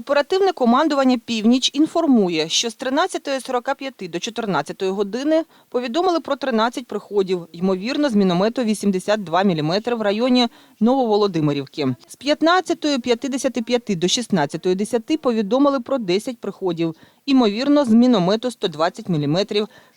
Оперативне командування «Північ» інформує, що з 13.45 до 14 години повідомили про 13 приходів, ймовірно, з міномету 82 мм в районі Нововолодимирівки. З 15.55 до 16.10 повідомили про 10 приходів, ймовірно, з міномету 120 мм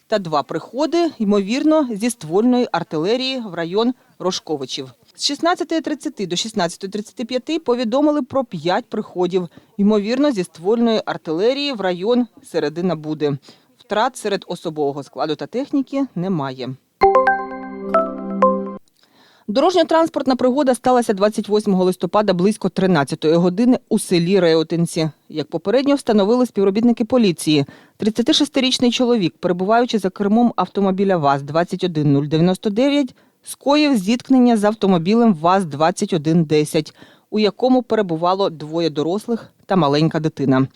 та два приходи, ймовірно, зі ствольної артилерії в район Рожковичів. З 16.30 до 16.35 повідомили про 5 приходів, ймовірно, зі ствольної артилерії в район Середина Буди. Втрат серед особового складу та техніки немає. Дорожньо-транспортна пригода сталася 28 листопада близько 13-ї години у селі Реотинці. Як попередньо встановили співробітники поліції, 36-річний чоловік, перебуваючи за кермом автомобіля ВАЗ-21099, скоїв зіткнення з автомобілем ВАЗ-2110, у якому перебувало двоє дорослих та маленька дитина.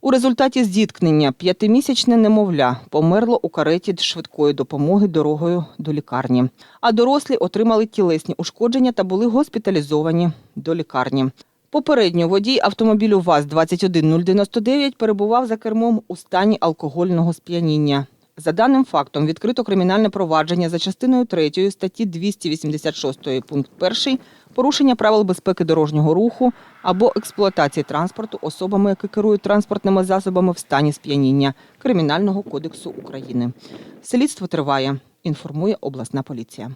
У результаті зіткнення п'ятимісячне немовля померло у кареті швидкої допомоги дорогою до лікарні. А дорослі отримали тілесні ушкодження та були госпіталізовані до лікарні. Попередньо водій автомобілю ВАЗ-21099 перебував за кермом у стані алкогольного сп'яніння. За даним фактом відкрито кримінальне провадження за частиною 3 статті 286 пункт 1 порушення правил безпеки дорожнього руху або експлуатації транспорту особами, які керують транспортними засобами в стані сп'яніння Кримінального кодексу України. Слідство триває, інформує обласна поліція.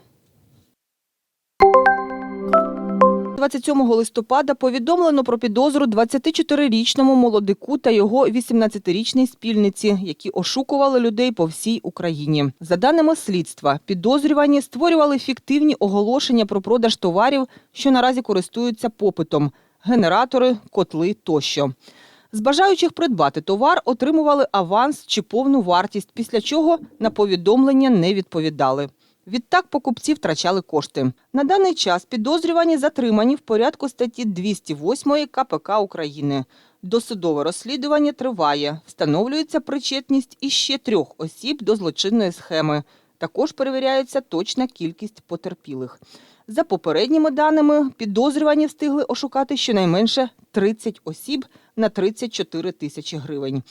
27 листопада повідомлено про підозру 24-річному молодику та його 18-річній спільниці, які ошукували людей по всій Україні. За даними слідства, підозрювані створювали фіктивні оголошення про продаж товарів, що наразі користуються попитом – генератори, котли тощо. З бажаючих придбати товар отримували аванс чи повну вартість, після чого на повідомлення не відповідали. Відтак покупці втрачали кошти. На даний час підозрювані затримані в порядку статті 208 КПК України. Досудове розслідування триває. Встановлюється причетність іще трьох осіб до злочинної схеми. Також перевіряється точна кількість потерпілих. За попередніми даними, підозрювані встигли ошукати щонайменше 30 осіб на 34 тисячі гривень.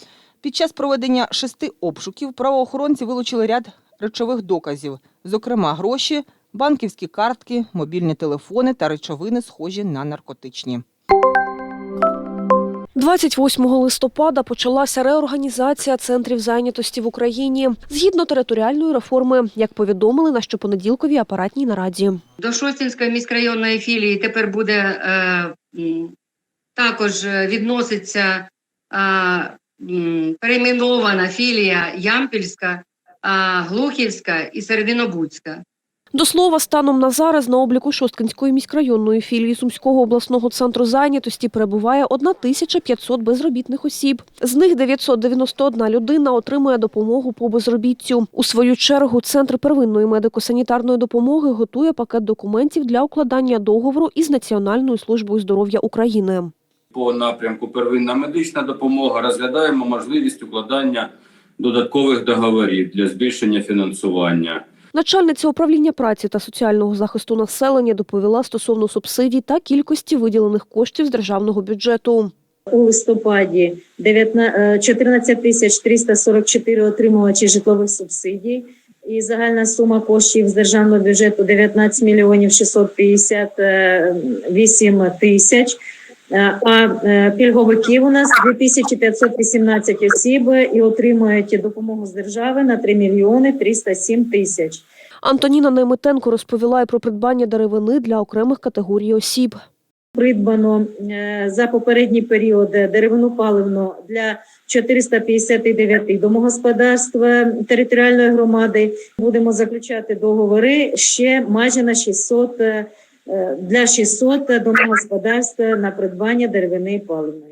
Під час проведення шести обшуків правоохоронці вилучили ряд речових доказів, зокрема гроші, банківські картки, мобільні телефони та речовини, схожі на наркотичні. 28 листопада почалася реорганізація центрів зайнятості в Україні згідно територіальної реформи, як повідомили на щопонеділковій апаратній нараді. До Шостінської міськрайонної філії тепер буде е, також е, відноситься е, перейменована філія Ямпільська, Глухівська і Серединобудська. До слова, станом на зараз на обліку Шосткинської міськрайонної філії Сумського обласного центру зайнятості перебуває 1500 безробітних осіб. З них 991 людина отримує допомогу по безробіттю. У свою чергу Центр первинної медико-санітарної допомоги готує пакет документів для укладання договору із Національною службою здоров'я України. по напрямку первинна медична допомога розглядаємо можливість укладання додаткових договорів для збільшення фінансування. Начальниця управління праці та соціального захисту населення доповіла стосовно субсидій та кількості виділених коштів з державного бюджету. У листопаді 19 е, 14 тисяч 344 отримувачі житлових субсидій. І загальна сума коштів з державного бюджету 19 мільйонів 658 тисяч. Е, А е, пільговиків у нас 2518 осіб і отримують допомогу з держави на 3 мільйони 307 тисяч. Антоніна Найметенко розповіла і про придбання деревини для окремих категорій осіб. Придбано е, за попередній період деревину паливну для 459 домогосподарств територіальної громади. Будемо заключати договори ще майже на 600, е, е, для 600 домогосподарств на придбання деревини паливної.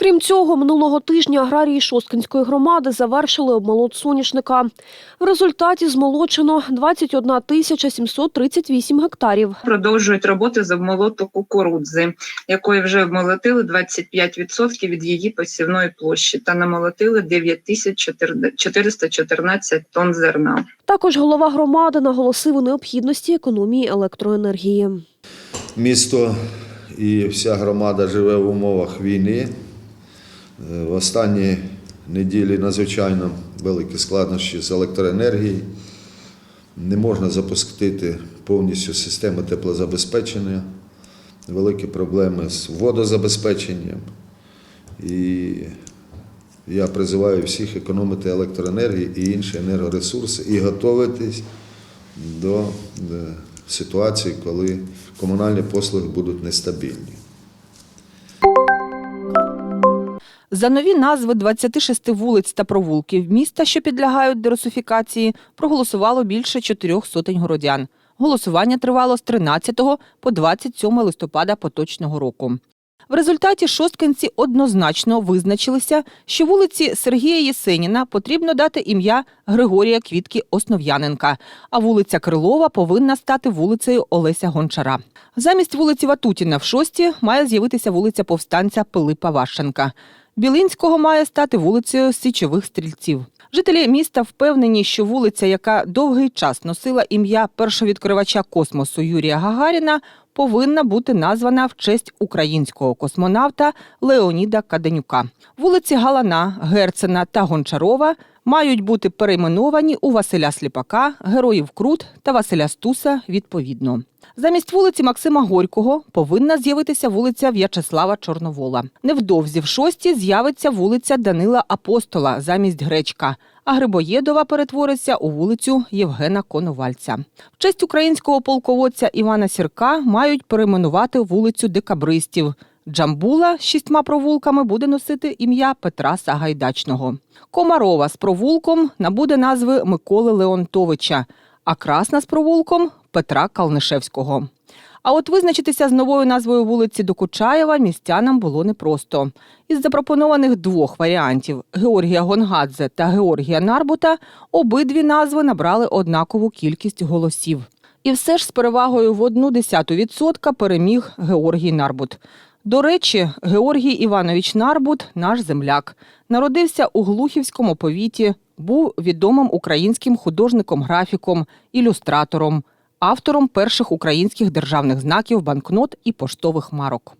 Крім цього, минулого тижня аграрії Шосткинської громади завершили обмолот соняшника. В результаті змолочено 21 тисяча 738 гектарів. продовжують роботи з обмолоту кукурудзи, якої вже обмолотили 25% від її посівної площі та намолотили 9414 тонн зерна. Також голова громади наголосив у необхідності економії електроенергії. Місто і вся громада живе в умовах війни. Е, В останні неділі надзвичайно великі складнощі з електроенергією. Не можна запустити повністю систему теплозабезпечення, великі проблеми з водозабезпеченням. І я призиваю всіх економити електроенергію і інші енергоресурси і готуватись до е, ситуації, коли комунальні послуги будуть нестабільні. За нові назви 26 вулиць та провулків міста, що підлягають дерусифікації, проголосувало більше чотирьох сотень городян. Голосування тривало з 13 по 27 листопада поточного року. В результаті шосткинці однозначно визначилися, що вулиці Сергія Єсеніна потрібно дати ім'я Григорія Квітки Основ'яненка, а вулиця Крилова повинна стати вулицею Олеся Гончара. Замість вулиці Ватутіна в шості має з'явитися вулиця повстанця Пилипа Ващенка. Білинського має стати вулицею Січових стрільців. Жителі міста впевнені, що вулиця, яка довгий час носила ім'я першовідкривача космосу Юрія Гагаріна, повинна бути названа в честь українського космонавта Леоніда Каденюка. Вулиці Галана, Герцена та Гончарова мають бути перейменовані у Василя Сліпака, Героїв Крут та Василя Стуса відповідно. Замість вулиці Максима Горького повинна з'явитися вулиця В'ячеслава Чорновола. Невдовзі в шості з'явиться вулиця Данила Апостола замість Гречка, а Грибоєдова перетвориться у вулицю Євгена Коновальця. В честь українського полководця Івана Сірка мають перейменувати вулицю Декабристів. Джамбула з шістьма провулками буде носити ім'я Петра Сагайдачного. Комарова з провулком набуде назви Миколи Леонтовича, а Красна з провулком Петра Калнишевського. А от визначитися з новою назвою вулиці Докучаєва містянам було непросто. Із запропонованих двох варіантів Георгія Гонгадзе та Георгія Нарбута обидві назви набрали однакову кількість голосів. І все ж з перевагою в одну десяту відсотка переміг Георгій Нарбут. До речі, Георгій Іванович Нарбут наш земляк. Народився у Глухівському повіті, був відомим українським художником-графіком, ілюстратором, автором перших українських державних знаків банкнот і поштових марок.